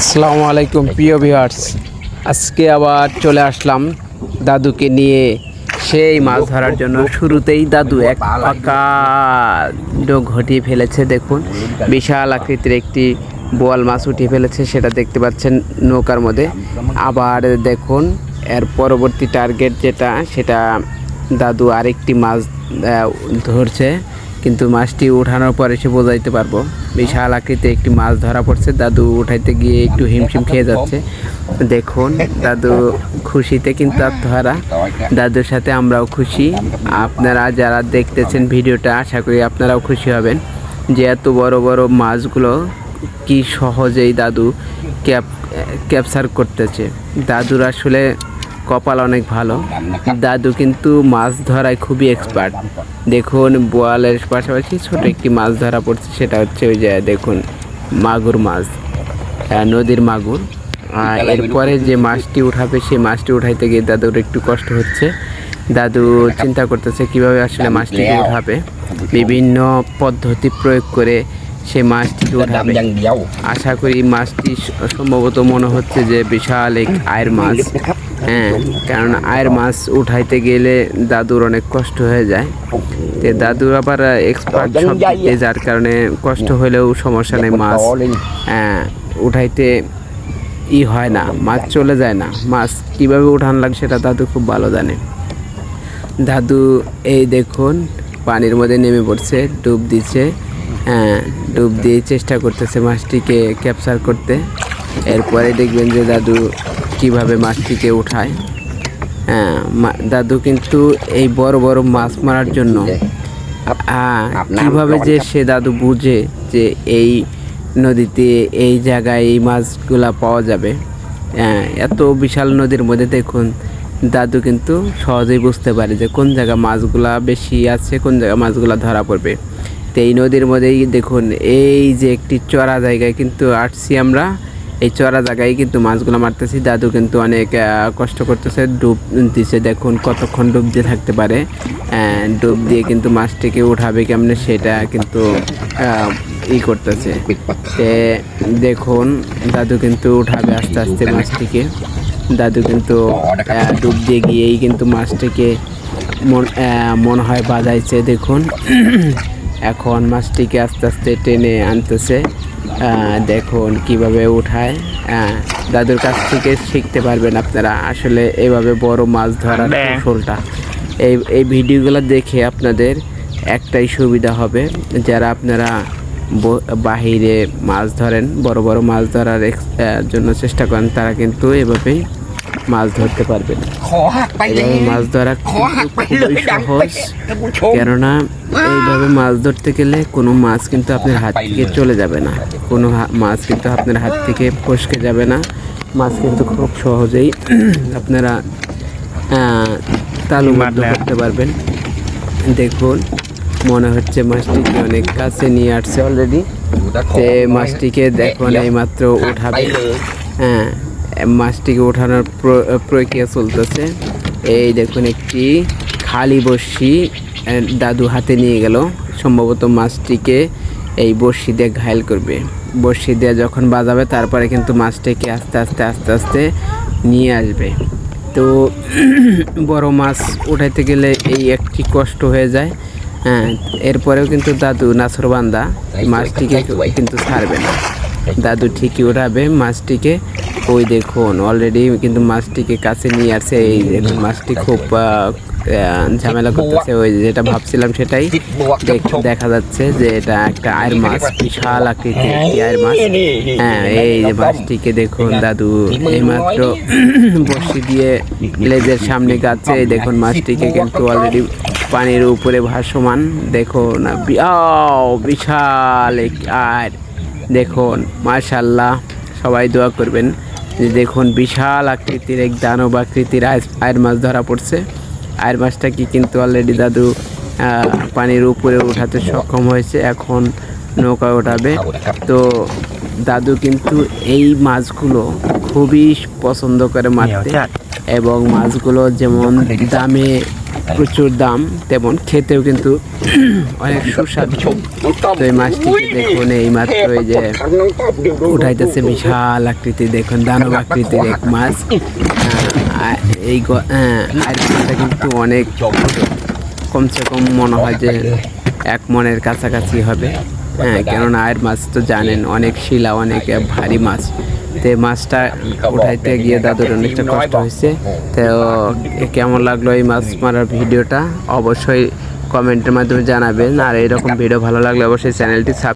আসসালামু আলাইকুম, প্রিয় ভিউয়ার্স। আজকে আবার চলে আসলাম দাদুকে নিয়ে। সেই মাছ ধরার জন্য শুরুতেই দাদু এক পাকা ডোক ঘটিয়ে ফেলেছে, দেখুন। বিশাল আকৃতির একটি বোয়াল মাছ উঠিয়ে ফেলেছে, সেটা দেখতে পাচ্ছেন নৌকার মধ্যে। আবার দেখুন, এর পরবর্তী টার্গেট যেটা, সেটা দাদু আরেকটি মাছ ধরছে। কিন্তু মাছটি উঠানোর পরে সে বোঝাইতে পারব। বিশাল আকৃতির একটি মাছ ধরা পড়ছে। দাদু উঠাইতে গিয়ে একটু হিমশিম খেয়ে যাচ্ছে। দেখুন, দাদু খুশিতে কিন্তু আর ধরা দাদুর সাথে আমরাও খুশি। আপনারা যারা দেখতেছেন ভিডিওটা, আশা করি আপনারাও খুশি হবেন যে এত বড় বড় মাছগুলো কি সহজেই দাদু ক্যাপ ক্যাপচার করতেছে। দাদুর আসলে কপাল অনেক ভালো। দাদু কিন্তু মাছ ধরায় খুবই এক্সপার্ট দেখুন, বোয়ালের পাশাপাশি ছোট একটি মাছ ধরা পড়ছে, সেটা হচ্ছে ওই যে, দেখুন, মাগুর মাছ। হ্যাঁ, নদীর মাগুর। আর এরপরে যে মাছটি উঠাবে, সেই মাছটি উঠাইতে গিয়ে দাদুর একটু কষ্ট হচ্ছে। দাদু চিন্তা করতেছে কীভাবে আসলে মাছটিকে উঠাবে। বিভিন্ন পদ্ধতি প্রয়োগ করে সে মাছটি উঠাবে। আশা করি মাছটি সম্ভবত মনে হচ্ছে যে বিশাল এক আয়ের মাছ। হ্যাঁ কারণ আয়ের মাছ উঠাইতে গেলে দাদুর অনেক কষ্ট হয়ে যায়। তো দাদুর আবার এক্সপার্ট সব যার কারণে কষ্ট হলেও সমস্যা নেই মাছ হ্যাঁ উঠাইতে ই হয় না মাছ চলে যায় না। মাছ কীভাবে উঠান লাগে সেটা দাদু খুব ভালো জানে। দাদু এই দেখুন পানির মধ্যে নেমে পড়ছে ডুব দিচ্ছে হ্যাঁ ডুব দিয়ে চেষ্টা করতেছে মাছটিকে ক্যাপচার করতে। এরপরে দেখবেন যে দাদু কীভাবে মাছটিকে উঠায়। হ্যাঁ দাদু কিন্তু এই বড় বড় মাছ মারার জন্য হ্যাঁ কীভাবে যে সে দাদু বুঝে যে এই নদীতে এই জায়গায় এই মাছগুলা পাওয়া যাবে। হ্যাঁ এত বিশাল নদীর মধ্যে দেখুন দাদু কিন্তু সহজেই বুঝতে পারে যে কোন জায়গা মাছগুলা বেশি আছে কোন জায়গা মাছগুলা ধরা পড়বে। তো এই নদীর মধ্যেই দেখুন এই যে একটি চড়া জায়গায় কিন্তু আসছি আমরা। এই চড়া জায়গায় কিন্তু মাছগুলো মারতেছি। দাদু কিন্তু অনেক কষ্ট করতেছে। ডুব দিছে, দেখুন কতক্ষণ ডুব দিয়ে থাকতে পারে। ডুব দিয়ে কিন্তু মাছটিকে উঠাবে কেমনে সেটা কিন্তু ই করতেছে। দেখুন, দাদু কিন্তু উঠাবে আস্তে আস্তে মাছটিকে। দাদু কিন্তু ডুব দিয়ে গিয়েই কিন্তু মাছটিকে মন মনে হয় বাজাইছে, দেখুন। এখন মাছটিকে আস্তে আস্তে টেনে আনতেছে। দেখুন কীভাবে উঠায়। হ্যাঁ দাদুর কাছ থেকে শিখতে পারবেন আপনারা। আসলে এভাবে বড় মাছ ধরার কৌশলটা। এই এই ভিডিওগুলো দেখে আপনাদের একটাই সুবিধা হবে। যারা আপনারা বাহিরে মাছ ধরেন বড় বড় মাছ ধরার জন্য চেষ্টা করেন তারা কিন্তু এভাবেই মাছ ধরতে পারবেন মাছ ধরা খুবই সহজ। কেননা এইভাবে মাছ ধরতে গেলে কোনো মাছ কিন্তু আপনার হাত থেকে চলে যাবে না। কোনো মাছ কিন্তু আপনার হাত থেকে ফসকে যাবে না। মাছ কিন্তু খুব সহজেই আপনারা তালুবদ্ধ ধরতে পারবেন। দেখুন মনে হচ্ছে মাছটিকে অনেক কাছে নিয়ে আসছে অলরেডি মাছটিকে দেখুন এই মাত্র উঠাবে। হ্যাঁ। মাছটিকে ওঠানোর প্র- প্রক্রিয়া চলতেছে। এই দেখুন একটি খালি বড়শি দাদু হাতে নিয়ে গেল। সম্ভবত মাছটিকে এই বড়শি দিয়ে ঘায়ল করবে। বড়শি দিয়ে যখন বাজাবে তারপরে কিন্তু মাছটিকে আস্তে আস্তে আস্তে আস্তে নিয়ে আসবে। তো বড় মাছ উঠাইতে গেলে এই একটি কষ্ট হয়ে যায়। হ্যাঁ এরপরেও কিন্তু দাদু নাসরবান্দা মাছটিকে কিন্তু ছাড়বে না। দাদু ঠিকই উঠাবে, মাছটিকে, ওই দেখুন অলরেডি কিন্তু মাছটিকে কাছে নিয়ে আসছে, এই মাছটি খুব ঝামেলা করতেছে, ওই যেটা ভাবছিলাম সেটাই দেখা যাচ্ছে যে এটা একটা আয়ের মাছ, বিশাল আকৃতির একটি আয়ের মাছ। হ্যাঁ এই যে মাছটিকে দেখুন, দাদু, এইমাত্র বড়শি দিয়ে লেজের সামনে গাচ্ছে, এই দেখুন, মাছটিকে কিন্তু অলরেডি পানির উপরে ভাসমান, দেখুন বিশাল আয় দেখুন মাশাল্লাহ সবাই দোয়া করবেন। যে দেখুন, বিশাল আকৃতির এক দানব আকৃতির আয়- আয়ের মাছ ধরা পড়ছে। আয়ের মাছটা কি কিন্তু অলরেডি দাদু পানির উপরে উঠাতে সক্ষম হয়েছে। এখন নৌকা ওঠাবে। তো দাদু কিন্তু এই মাছগুলো খুবই পছন্দ করে মারতে। এবং মাছগুলো যেমন দামে প্রচুর দাম তেমন খেতেও কিন্তু অনেক সুস্বাদু। তো এই মাছটিকে দেখুন এই মাত্র এই যে উঠাইতেছে বিশাল আকৃতি দেখুন দানব আকৃতির এক মাছ। এই হ্যাঁ, মাছটা কিন্তু অনেক কমসে কম মনে হয় যে এক মনের কাছাকাছি হবে। হ্যাঁ কেননা আয়ের মাছ তো জানেন অনেক শিলা অনেক ভারী মাছ। তো এই মাছটা উঠাইতে গিয়ে দাদুর অনেকটা কষ্ট হয়েছে। তো কেমন লাগল এই মাছ মারার ভিডিওটা? অবশ্যই কমেন্টের মাধ্যমে জানাবেন। আর এরকম ভিডিও ভালো লাগলে অবশ্যই চ্যানেলটি সাব